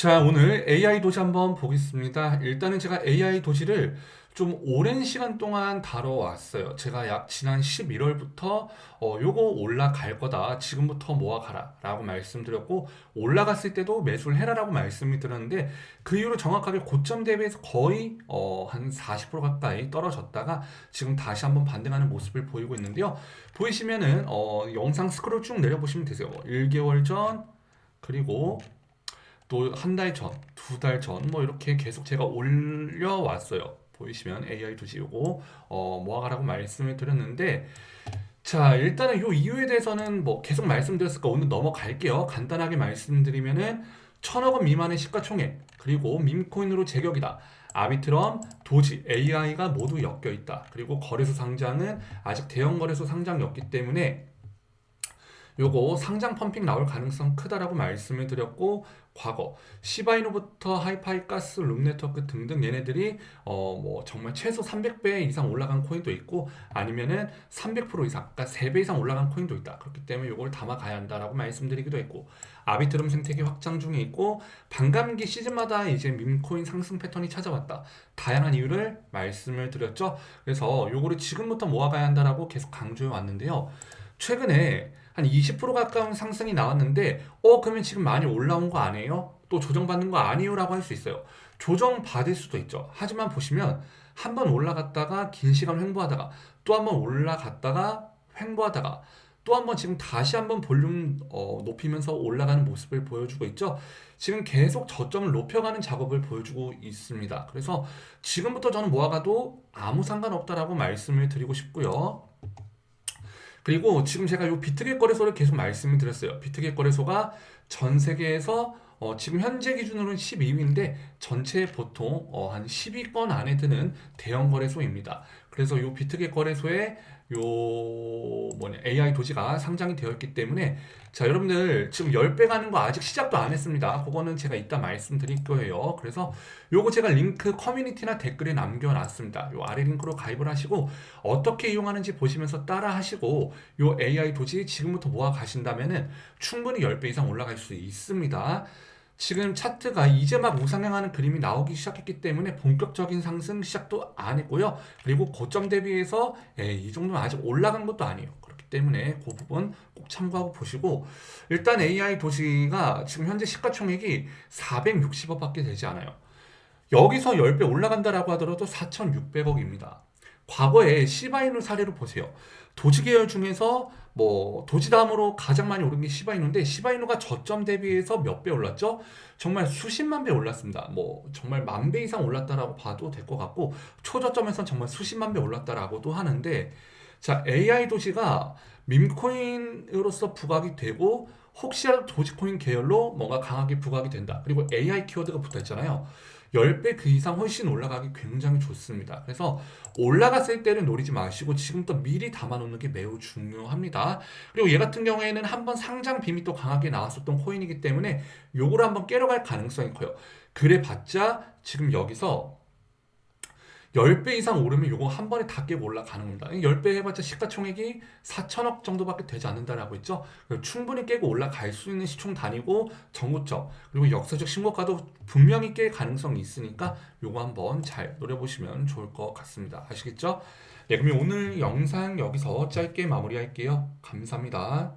자, 오늘 AI 도시 한번 보겠습니다. 일단은 제가 AI 도시를 좀 오랜 시간 동안 다뤄왔어요. 제가 약 지난 11월부터 어, 요거 올라갈 거다. 지금부터 모아가라. 라고 말씀드렸고, 올라갔을 때도 매수를 해라라고 말씀을 드렸는데, 그 이후로 정확하게 고점 대비해서 거의 어, 한 40% 가까이 떨어졌다가 지금 다시 한번 반등하는 모습을 보이고 있는데요. 보이시면은 어, 영상 스크롤 쭉 내려보시면 되세요. 1개월 전, 그리고 또 한 달 전, 두 달 전, 뭐 이렇게 계속 제가 올려왔어요. 보이시면 AI 요거 어, 모아가라고 말씀을 드렸는데 자 일단은 요 이유에 대해서는 뭐 계속 말씀드렸을까 오늘 넘어갈게요. 간단하게 말씀드리면은 천억 원 미만의 시가총액 그리고 밈코인으로 제격이다. 아비트럼, 도지, AI가 모두 엮여 있다. 그리고 거래소 상장은 아직 대형 거래소 상장이 없기 때문에 요거 상장 펌핑 나올 가능성 크다라고 말씀을 드렸고 과거 시바이노부터 하이파이 가스 룸네트워크 등등 얘네들이 어 뭐 정말 최소 300배 이상 올라간 코인도 있고 아니면은 300% 이상 그러니까 3배 이상 올라간 코인도 있다. 그렇기 때문에 요걸 담아가야 한다라고 말씀드리기도 했고 아비트럼 생태계 확장 중에 있고 반감기 시즌마다 이제 밈코인 상승 패턴이 찾아왔다. 다양한 이유를 말씀을 드렸죠. 그래서 요거를 지금부터 모아가야 한다라고 계속 강조해 왔는데요. 최근에 한 20% 가까운 상승이 나왔는데 어 그러면 지금 많이 올라온 거 아니에요? 또 조정받는 거 아니에요라고 할 수 있어요. 조정받을 수도 있죠. 하지만 보시면 한 번 올라갔다가 긴 시간 횡보하다가 또 한 번 올라갔다가 횡보하다가 또 한 번 지금 다시 한번 볼륨 어, 높이면서 올라가는 모습을 보여주고 있죠. 지금 계속 저점을 높여가는 작업을 보여주고 있습니다. 그래서 지금부터 저는 모아가도 아무 상관없다라고 말씀을 드리고 싶고요. 그리고 지금 제가 요 비트겟 거래소를 계속 말씀을 드렸어요. 비트겟 거래소가 전 세계에서 어, 지금 현재 기준으로는 12위인데 전체 보통 어, 한 10위권 안에 드는 대형 거래소입니다. 그래서 요 비트겟 거래소에 요 뭐냐 AI 도지가 상장이 되어 있기 때문에 자 여러분들 지금 10배 가는 거 아직 시작도 안 했습니다. 그거는 제가 이따 말씀드릴 거예요. 그래서 요거 제가 링크 커뮤니티나 댓글에 남겨놨습니다. 요 아래 링크로 가입을 하시고 어떻게 이용하는지 보시면서 따라 하시고 요 AI 도지 지금부터 모아 가신다면은 충분히 10배 이상 올라갈 수 있습니다. 지금 차트가 이제 막 우상향하는 그림이 나오기 시작했기 때문에 본격적인 상승 시작도 안 했고요. 그리고 고점 대비해서 예, 이 정도는 아직 올라간 것도 아니에요. 그렇기 때문에 그 부분 꼭 참고하고 보시고 일단 AI 도시가 지금 현재 시가총액이 460억밖에 되지 않아요. 여기서 10배 올라간다라고 하더라도 4,600억입니다. 과거에 시바이누 사례를 보세요. 도지 계열 중에서 뭐 도지 다음으로 가장 많이 오른 게 시바이누인데 시바이누가 저점 대비해서 몇 배 올랐죠? 정말 수십만 배 올랐습니다. 뭐 정말 만 배 이상 올랐다라고 봐도 될 것 같고 초저점에선 정말 수십만 배 올랐다라고도 하는데 자 AI 도시가 밈코인으로서 부각이 되고 혹시라도 도지코인 계열로 뭔가 강하게 부각이 된다. 그리고 AI 키워드가 붙어 있잖아요. 10배 그 이상 훨씬 올라가기 굉장히 좋습니다. 그래서 올라갔을 때를 노리지 마시고 지금부터 미리 담아놓는 게 매우 중요합니다. 그리고 얘 같은 경우에는 한번 상장 빔이 또 강하게 나왔었던 코인이기 때문에 요거를 한번 깨러갈 가능성이 커요. 그래 봤자 지금 여기서 10배 이상 오르면 요거 한 번에 다 깨고 올라가는 겁니다. 10배 해봤자 시가총액이 4천억 정도밖에 되지 않는다라고 했죠. 충분히 깨고 올라갈 수 있는 시총 단위고 정고점 그리고 역사적 신고가도 분명히 깰 가능성이 있으니까 요거 한번 잘 노려보시면 좋을 것 같습니다. 아시겠죠? 네, 그러면 오늘 영상 여기서 짧게 마무리할게요. 감사합니다.